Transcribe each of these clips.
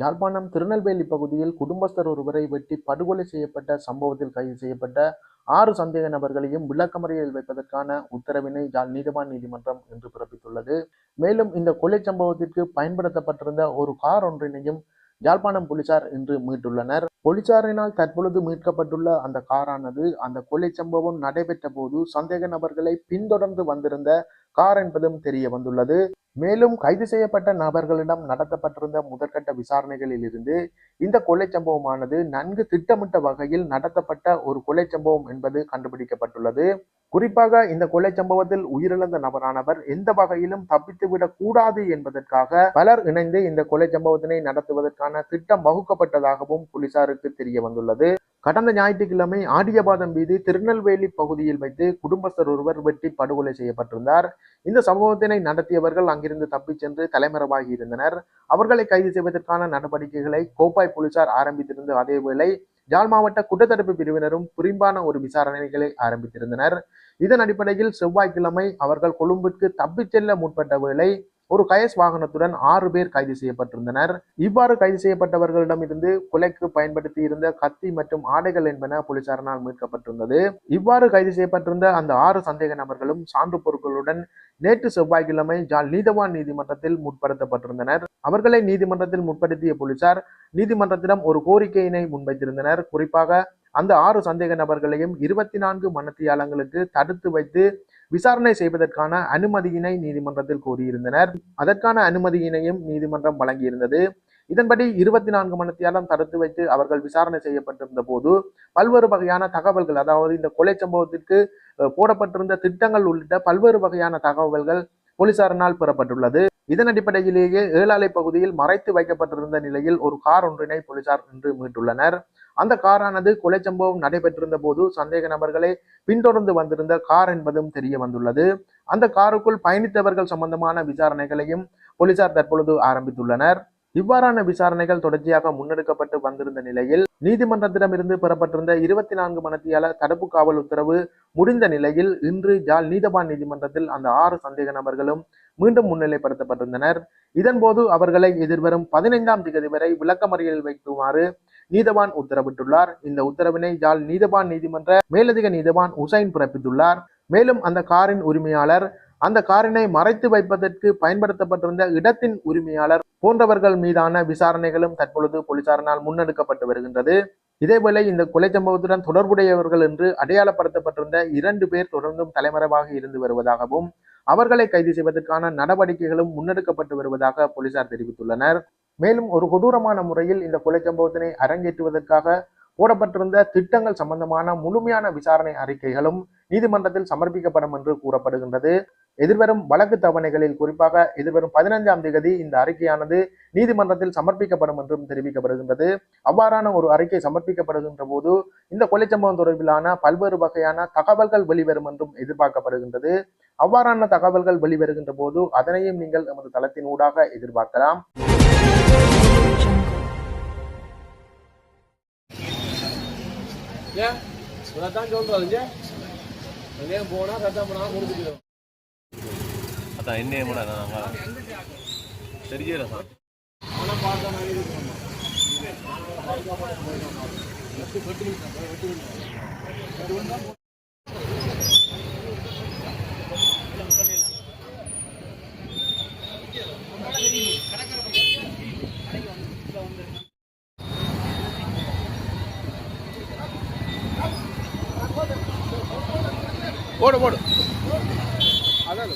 யாழ்ப்பாணம் திருநெல்வேலி பகுதியில் குடும்பஸ்தர் ஒருவரை வெட்டி படுகொலை செய்யப்பட்ட சம்பவத்தில் கைது செய்யப்பட்ட ஆறு சந்தேக நபர்களையும் விளக்கமறையில் வைப்பதற்கான உத்தரவினை யாழ் நீதவான் நீதிமன்றம் இன்று பிறப்பித்துள்ளது. மேலும் இந்த கொலை சம்பவத்திற்கு பயன்படுத்தப்பட்டிருந்த ஒரு கார் ஒன்றினையும் யாழ்ப்பாணம் போலீசார் இன்று மீட்டுள்ளனர். போலீசாரினால் தற்பொழுது மீட்கப்பட்டுள்ள அந்த காரானது அந்த கொலை சம்பவம் நடைபெற்ற போது சந்தேக நபர்களை பின்தொடர்ந்து வந்திருந்த கார் என்பதும் தெரிய வந்துள்ளது. மேலும் கைது செய்யப்பட்ட நபர்களிடம் நடத்தப்பட்டிருந்த முதற்கட்ட விசாரணைகளில் இருந்து இந்த கொலை சம்பவமானது நன்கு திட்டமிட்ட வகையில் நடத்தப்பட்ட ஒரு கொலை சம்பவம் என்பது கண்டுபிடிக்கப்பட்டுள்ளது. குறிப்பாக இந்த கொலை சம்பவத்தில் உயிரிழந்த நபரானவர் எந்த வகையிலும் தப்பித்துவிடக் கூடாது என்பதற்காக பலர் இணைந்து இந்த கொலை சம்பவத்தினை நடத்துவதற்கான திட்டம் வகுக்கப்பட்டதாகவும் போலீசாருக்கு தெரிய வந்துள்ளது கடந்த ஞாயிற்றுக்கிழமை ஆடியபாதம் வீதி திருநெல்வேலி பகுதியில் வைத்து குடும்பஸ்தர் ஒருவர் வெட்டி படுகொலை செய்யப்பட்டிருந்தார். இந்த சம்பவத்தினை நடத்தியவர்கள் அங்கிருந்து தப்பிச் சென்று தலைமறைவாகி இருந்தனர். அவர்களை கைது செய்வதற்கான நடவடிக்கைகளை கோப்பாய் போலீசார் ஆரம்பித்திருந்த அதேவேளை ஜாழ் மாவட்ட குற்றத்தடுப்பு பிரிவினரும் புரிம்பான ஒரு விசாரணைகளை ஆரம்பித்திருந்தனர். இதன் அடிப்படையில் செவ்வாய்க்கிழமை அவர்கள் கொழும்பிற்கு தப்பிச் செல்ல முற்பட்ட வேளை ஒரு கயஸ் வாகனத்துடன் ஆறு பேர் கைது செய்யப்பட்டிருந்தனர். இவ்வாறு கைது செய்யப்பட்டவர்களிடம் இருந்து கொலைக்கு பயன்படுத்தி இருந்த கத்தி மற்றும் ஆடைகள் என்பன போலீசாரினால் மீட்கப்பட்டிருந்தது. இவ்வாறு கைது செய்யப்பட்டிருந்த அந்த ஆறு சந்தேக நபர்களும் சான்று பொருட்களுடன் நேற்று செவ்வாய்க்கிழமை ஜால் நீதவான் நீதிமன்றத்தில் முற்படுத்தப்பட்டிருந்தனர். அவர்களை நீதிமன்றத்தில் முற்படுத்திய போலீசார் நீதிமன்றத்திடம் ஒரு கோரிக்கையினை முன்வைத்திருந்தனர். குறிப்பாக அந்த ஆறு சந்தேக நபர்களையும் இருபத்தி நான்கு மனத்தியாளங்களுக்கு தடுத்து வைத்து விசாரணை செய்வதற்கான அனுமதியினை நீதிமன்றத்தில் கோரியிருந்தனர். அதற்கான அனுமதியினையும் நீதிமன்றம் வழங்கியிருந்தது. இதன்படி இருபத்தி நான்கு மணித்தியாலம் தடுத்து வைத்து அவர்கள் விசாரணை செய்யப்பட்டிருந்த போது பல்வேறு வகையான தகவல்கள் அதாவது இந்த கொலை சம்பவத்திற்கு போடப்பட்டிருந்த திட்டங்கள் உள்ளிட்ட பல்வேறு வகையான தகவல்கள் போலீசாரினால் பெறப்பட்டுள்ளது. இதன் அடிப்படையிலேயே ஏழாலை பகுதியில் மறைத்து வைக்கப்பட்டிருந்த நிலையில் ஒரு கார் ஒன்றினை போலீசார் இன்று மீட்டுள்ளனர். அந்த காரானது கொலை சம்பவம் நடைபெற்றிருந்த போது சந்தேக நபர்களை பின்தொடர்ந்து வந்திருந்த கார் என்பதும் தெரிய வந்துள்ளது. அந்த காருக்குள் பயணித்தவர்கள் சம்பந்தமான விசாரணைகளையும் போலீசார் தற்பொழுது ஆரம்பித்துள்ளனர். இவ்வாறான விசாரணைகள் தொடர்ச்சியாக முன்னெடுக்கப்பட்டு வந்திருந்த நிலையில் நீதிமன்றத்திடமிருந்து பெறப்பட்டிருந்த இருபத்தி நான்கு மணத்தியால தடுப்பு காவல் உத்தரவு முடிந்த நிலையில் இன்று ஜால் நீதவான் நீதிமன்றத்தில் அந்த ஆறு சந்தேக நபர்களும் மீண்டும் முன்னிலைப்படுத்தப்பட்டிருந்தனர். இதன்போது அவர்களை எதிர்வரும் பதினைந்தாம் தேதி வரை விளக்கமறியலில் வைக்குமாறு நீதவான் உத்தரவிட்டுள்ளார். இந்த உத்தரவினை ஜால் நீதவான் நீதிமன்ற மேலதிக நீதவான் உசைன் பிறப்பித்துள்ளார். மேலும் அந்த காரின் உரிமையாளர் அந்த காரினை மறைத்து வைப்பதற்கு பயன்படுத்தப்பட்டிருந்த இடத்தின் உரிமையாளர் போன்றவர்கள் மீதான விசாரணைகளும் தற்பொழுது போலீசாரினால் முன்னெடுக்கப்பட்டு வருகின்றது. இதேவேளை இந்த கொலை சம்பவத்துடன் தொடர்புடையவர்கள் என்று அடையாளப்படுத்தப்பட்டிருந்த இரண்டு பேர் தொடர்ந்தும் தலைமறைவாக இருந்து வருவதாகவும் அவர்களை கைது செய்வதற்கான நடவடிக்கைகளும் முன்னெடுக்கப்பட்டு வருவதாக போலீசார் தெரிவித்துள்ளனர். மேலும் ஒரு கொடூரமான முறையில் இந்த கொலை சம்பவத்தினை அரங்கேற்றுவதற்காக போடப்பட்டிருந்த திட்டங்கள் சம்பந்தமான முழுமையான விசாரணை அறிக்கைகளும் நீதிமன்றத்தில் சமர்ப்பிக்கப்படும் என்று கூறப்படுகின்றது. எதிர்வரும் வழக்கு தவணைகளில் குறிப்பாக எதிர்வரும் பதினைஞ்சாம் தேதி இந்த அறிக்கையானது நீதிமன்றத்தில் சமர்ப்பிக்கப்படும் என்றும் தெரிவிக்கப்படுகின்றது. அவ்வாறான ஒரு அறிக்கை சமர்ப்பிக்கப்படுகின்ற போது இந்த கொலை சம்பவம் தொடர்பிலான பல்வேறு வகையான தகவல்கள் வெளிவரும் என்றும் எதிர்பார்க்கப்படுகின்றது. அவ்வாறான தகவல்கள் வெளிவருகின்ற போது அதனையும் நீங்கள் எமது தளத்தின் ஊடாக எதிர்பார்க்கலாம். ஏன் இதைத்தான் சொல்றது எங்கேயும் போனா சத்தம் பண்ணா முடிச்சுக்கிறோம் அதான் என்ன ஏமாடா நாங்கள் தெரியல சார் ஆனால் பார்த்தா நான் போடு போடு அதான்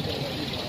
Thank you.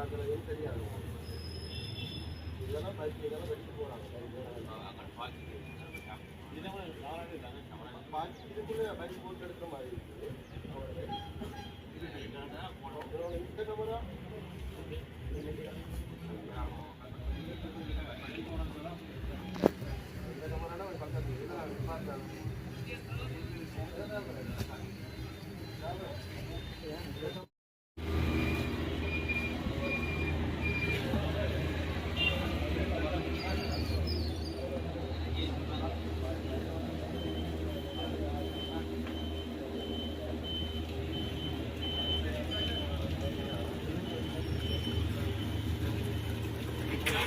ஆக்குறதுன்னு தெரியாது. இதெல்லாம் படிச்சு இதெல்லாம் படிக்க போகிறாங்க இதுக்குள்ளே படிச்சு போட்டு எடுக்கிற மாதிரி இருக்குது இந்த நம்பரா இந்த நம்பரான பக்கத்து இதெல்லாம் பார்த்தேன்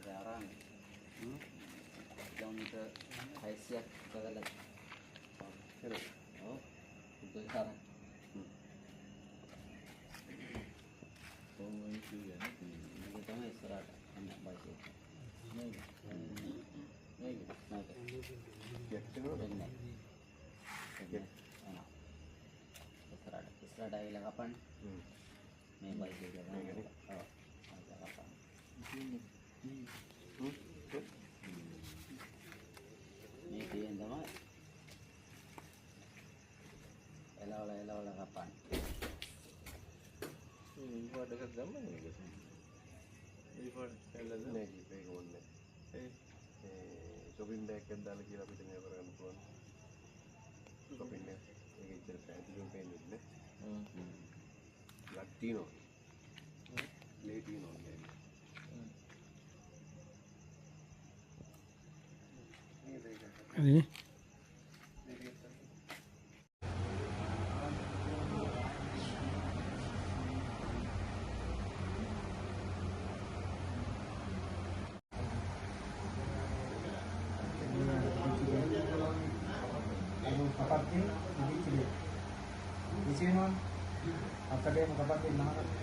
sekarang kilometer Aisyah Kagalat oh कारण दसरा दसरा डायलॉग अपन मैं बाइक लेके ගමන් ඒක ඔන්න ශොපින් බෑක් එකක් දාලා කියලා අපිට මේක කරගන්න පුළුවන්. ශොපින් බෑග් ඒක ඉතර ෆෑන්සි ෂොප් එකේ ඉන්න ලක් තියනවා ප්ලේ තියනවා කියන්නේ Tagay mo kapatid, nakakapit.